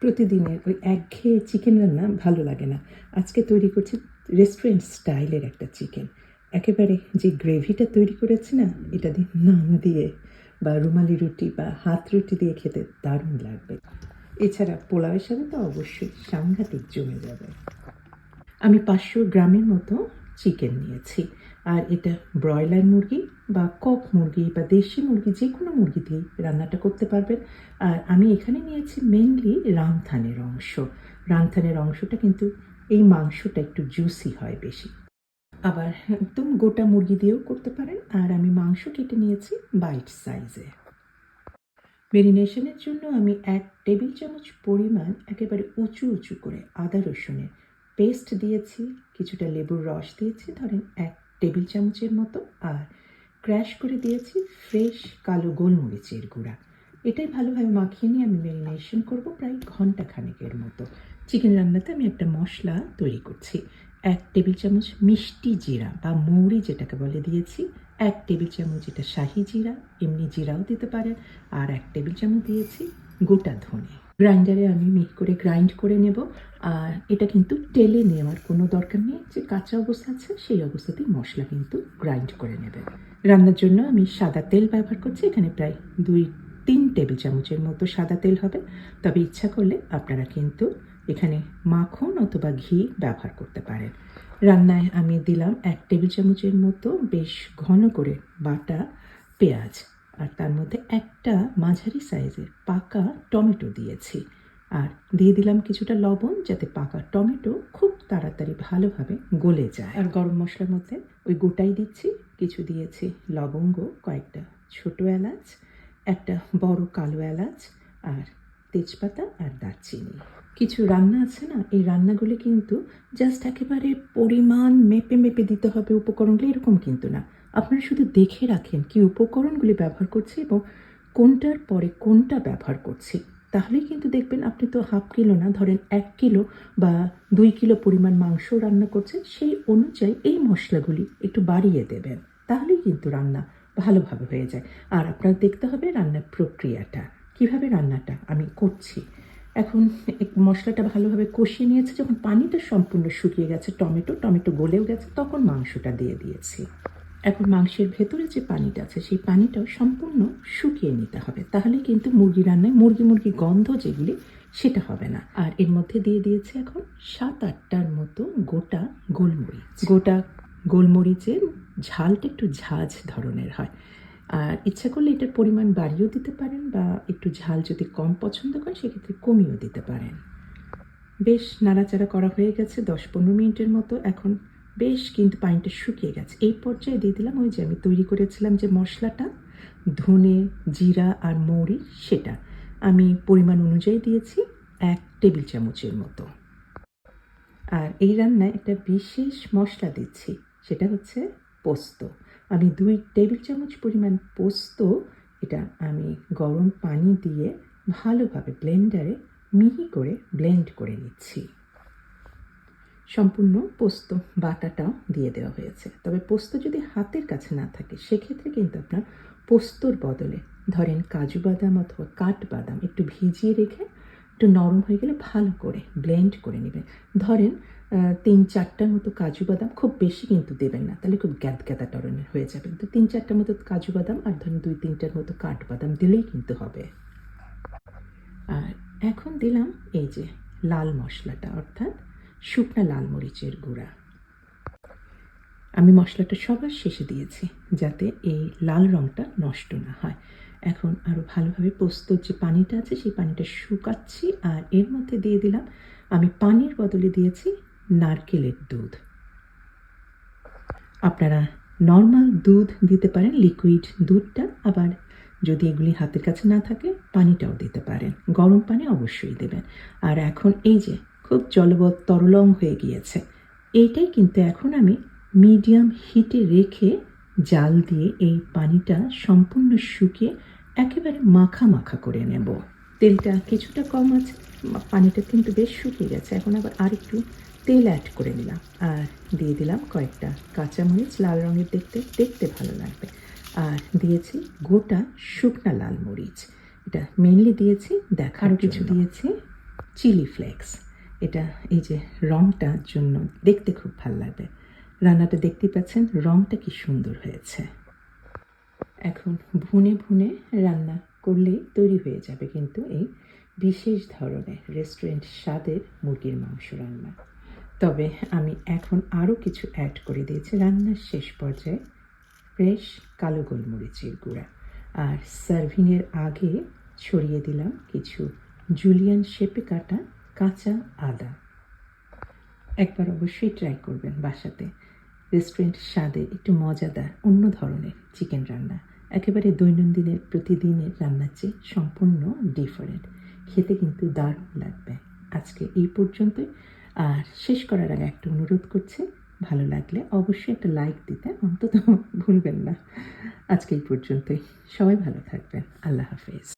প্রতিদিনের ওই একঘেয়ে চিকেন রান্না ভালো লাগে না। আজকে তৈরি করছি রেস্টুরেন্ট স্টাইলের একটা চিকেন একেবারে যে গ্রেভিটা তৈরি করেছি না, এটা দিয়ে নান দিয়ে বা রুমালি রুটি বা হাত রুটি দিয়ে খেতে দারুণ লাগবে। এছাড়া পোলাওয়ের সাথে তো অবশ্যই সাংঘাতিক জমে যাবে। আমি পাঁচশো গ্রামের মতো চিকেন নিয়েছি। আর এটা ব্রয়লার মুরগি বা কক মুরগি বা দেশি মুরগি যে কোনো মুরগি দিয়ে রান্নাটা করতে পারবেন। আর আমি এখানে নিয়েছি মেনলি রামথানের অংশ। রামথানের অংশটা কিন্তু এই মাংসটা একটু জুসি হয় বেশি। আবার একদম গোটা মুরগি দিয়েও করতে পারেন। আর আমি মাংস কেটে নিয়েছি বাইট সাইজে মেরিনেশনের জন্য আমি এক টেবিল চামচ পরিমাণ একেবারে উঁচু উঁচু করে আদা রসুনের পেস্ট দিয়েছি, কিছুটা লেবুর রস দিয়েছি, ধরেন এক টেবিল চামচের মতো, আর ক্র্যাশ করে দিয়েছি ফ্রেশ কালো গোলমরিচের গুঁড়া। এটাই ভালোভাবে মাখিয়ে নিয়ে আমি ম্যারিনেশন করব প্রায় ঘণ্টা খানেকের মতো। চিকেন রান্নাতে আমি একটা মশলা তৈরি করছি। এক টেবিল চামচ মিষ্টি জিরা বা মৌরি যেটাকে বলে দিয়েছি, এক টেবিল চামচ এটা শাহি জিরা, এমনি জিরাও দিতে পারেন, আর এক টেবিল চামচ দিয়েছি গোটা ধনে। গ্রাইন্ডারে আমি মিহি করে গ্রাইন্ড করে নেব। আর এটা কিন্তু টেলে নেওয়ার কোনো দরকার নেই। যে কাঁচা অবস্থা আছে, সেই অবস্থাতেই মশলা কিন্তু গ্রাইন্ড করে নেবে। রান্নার জন্য আমি সাদা তেল ব্যবহার করছি। এখানে প্রায় দুই, তিন টেবিল চামচের মতো সাদা তেল হবে। তবে ইচ্ছা করলে আপনারা কিন্তু এখানে মাখন অথবা ঘি ব্যবহার করতে পারেন। রান্নায় আমি দিলাম এক টেবিল চামচের মতো বেশ ঘন করে বাটা পেঁয়াজ। আর তার মধ্যে একটা মাঝারি সাইজের পাকা টমেটো দিয়েছি। আর দিয়ে দিলাম কিছুটা লবণ যাতে পাকা টমেটো খুব তাড়াতাড়ি ভালোভাবে গলে যায়। আর গরম মশলার মধ্যে ওই গোটাই দিচ্ছি। কিছু দিয়েছি লবঙ্গ, কয়েকটা ছোট এলাচ, একটা বড় কালো এলাচ, আর তেজপাতা আর দারচিনি। কিছু রান্না আছে না? এই রান্নাগুলি কিন্তু জাস্ট একেবারে পরিমাণ মেপে মেপে দিতে হবে উপকরণগুলি, এরকম কিন্তু না। আপনারা শুধু দেখে রাখেন কি উপকরণগুলি ব্যবহার করছি এবং কোনটার পরে কোনটা ব্যবহার করছি। তাহলেই কিন্তু দেখবেন আপনি তো হাফ কিলো না, ধরেন এক কিলো বা দুই কিলো পরিমাণ মাংস রান্না করছেন, সেই অনুযায়ী এই মশলাগুলি একটু বাড়িয়ে দেবেন। তাহলেই কিন্তু রান্না ভালোভাবে হয়ে যায়। আর আপনার দেখতে হবে রান্নার প্রক্রিয়াটা, কীভাবে রান্নাটা আমি করছি। এখন মশলাটা ভালোভাবে কষিয়ে নিয়েছে, যখন পানিটা সম্পূর্ণ শুকিয়ে গেছে, টমেটো টমেটো গলেও গেছে, তখন মাংসটা দিয়ে দিয়েছি। এখন মাংসের ভেতরে যে পানিটা আছে, সেই পানিটাও সম্পূর্ণ শুকিয়ে নিতে হবে। তাহলে কিন্তু মুরগি রান্নায় মুরগি মুরগি গন্ধ যেগুলি, সেটা হবে না। আর এর মধ্যে দিয়ে দিয়েছে এখন সাত আটটার মতো গোটা গোলমরিচ। গোটা গোলমরিচের ঝালটা একটু ঝাঁঝ ধরনের হয়। আর ইচ্ছা করলে এটার পরিমাণ বাড়িয়েও দিতে পারেন বা একটু ঝাল যদি কম পছন্দ করেন, সেক্ষেত্রে কমিয়েও দিতে পারেন। বেশ নাড়াচাড়া করা হয়ে গেছে দশ পনেরো মিনিটের মতো। এখন বেশ কিন্তু পানিটা শুকিয়ে গেছে। এই পর্যায়ে দিয়ে দিলাম ওই যে আমি তৈরি করেছিলাম যে মশলাটা, ধনে, জিরা আর মৌরি, সেটা। আমি পরিমাণ অনুযায়ী দিয়েছি এক টেবিল চামচের মতো। আর এই রান্নায় একটা বিশেষ মশলা দিচ্ছি, সেটা হচ্ছে পোস্ত। আমি দুই টেবিল চামচ পরিমাণ পোস্ত, এটা আমি গরম পানি দিয়ে ভালোভাবে ব্লেন্ডারে মিহি করে ব্লেন্ড করে নিচ্ছি। সম্পূর্ণ পোস্ত বাটাটাও দিয়ে দেওয়া হয়েছে। তবে পোস্ত যদি হাতের কাছে না থাকে, সেক্ষেত্রে কিন্তু আপনার পোস্তর বদলে ধরেন কাজু বাদাম অথবা কাঠ বাদাম একটু ভিজিয়ে রেখে একটু নরম হয়ে গেলে ভালো করে ব্লেন্ড করে নেবেন। ধরেন তিন চারটার মতো কাজু বাদাম খুব বেশি কিন্তু দেবেন না, তাহলে খুব গ্যাদ গ্যাদা ধরনের হয়ে যাবে। তো তিন চারটার মতো কাজু বাদাম আর ধরেন দুই তিনটার মতো কাঠ বাদাম দিলেই কিন্তু হবে। আর এখন দিলাম এই যে লাল মশলাটা, অর্থাৎ শুকনা লাল মরিচের গুঁড়া। আমি মশলাটা সবার শেষে দিয়েছি যাতে এই লাল রঙটা নষ্ট না হয়। এখন আরও ভালোভাবে পোস্তর যে পানিটা আছে, সেই পানিটা শুকাচ্ছি আর এর মধ্যে দিয়ে দিলাম, আমি পানির বদলে দিয়েছি নারকেলের দুধ। আপনারা নর্মাল দুধ দিতে পারেন, লিকুইড দুধটা, আবার যদি এগুলি হাতের কাছে না থাকে, পানিটাও দিতে পারেন। গরম পানি অবশ্যই দেবেন। আর এখন এই যে খুব জলবৎ তরলং হয়ে গিয়েছে। এইটাই কিন্তু এখন আমি মিডিয়াম হিটে রেখে জাল দিয়ে এই পানিটা সম্পূর্ণ শুকিয়ে একেবারে মাখা মাখা করে নেব। তেলটা কিছুটা কম আছে পানিটা কিন্তু বেশ শুকিয়ে গেছে। এখন আবার আর একটু তেল অ্যাড করে নিলাম। আর দিয়ে দিলাম কয়েকটা কাঁচামরিচ লাল রঙের দেখতে দেখতে ভালো লাগবে। আর দিয়েছি গোটা শুকনা লাল মরিচ। এটা মেনলি দিয়েছি দেখারও কিছু দিয়েছি? চিলি ফ্লেক্স এটা, এই যে রঙটার জন্য দেখতে খুব ভালো লাগবে রান্নাটা দেখতে পাচ্ছেন রঙটা কি সুন্দর হয়েছে। এখন ভুনে ভুনে রান্না করলেই তৈরি হয়ে যাবে কিন্তু এই বিশেষ ধরনের রেস্টুরেন্ট স্বাদের মুরগির মাংস রান্না। তবে আমি এখন আরও কিছু অ্যাড করে দিয়েছি রান্নার শেষ পর্যায়ে ফ্রেশ কালো গোলমরিচের গুঁড়া। আর সার্ভিংয়ের আগে ছড়িয়ে দিলাম কিছু জুলিয়ান শেপে কাটা কাঁচা আদা। একবার অবশ্যই ট্রাই করবেন বাসাতে। রেস্টুরেন্ট স্বাদে একটু মজাদার, অন্য ধরনের চিকেন রান্না। একেবারে দৈনন্দিনের, প্রতিদিনের রান্নার চেয়ে সম্পূর্ণ ডিফারেন্ট খেতে কিন্তু দারুণ লাগবে। আজকে এই পর্যন্তই। আর শেষ করার আগে একটা অনুরোধ করছি, ভালো লাগলে অবশ্যই একটা লাইক দিতে, অন্তত ভুলবেন না। আজকে এই পর্যন্তই। সবাই ভালো থাকবেন। আল্লাহ হাফেজ।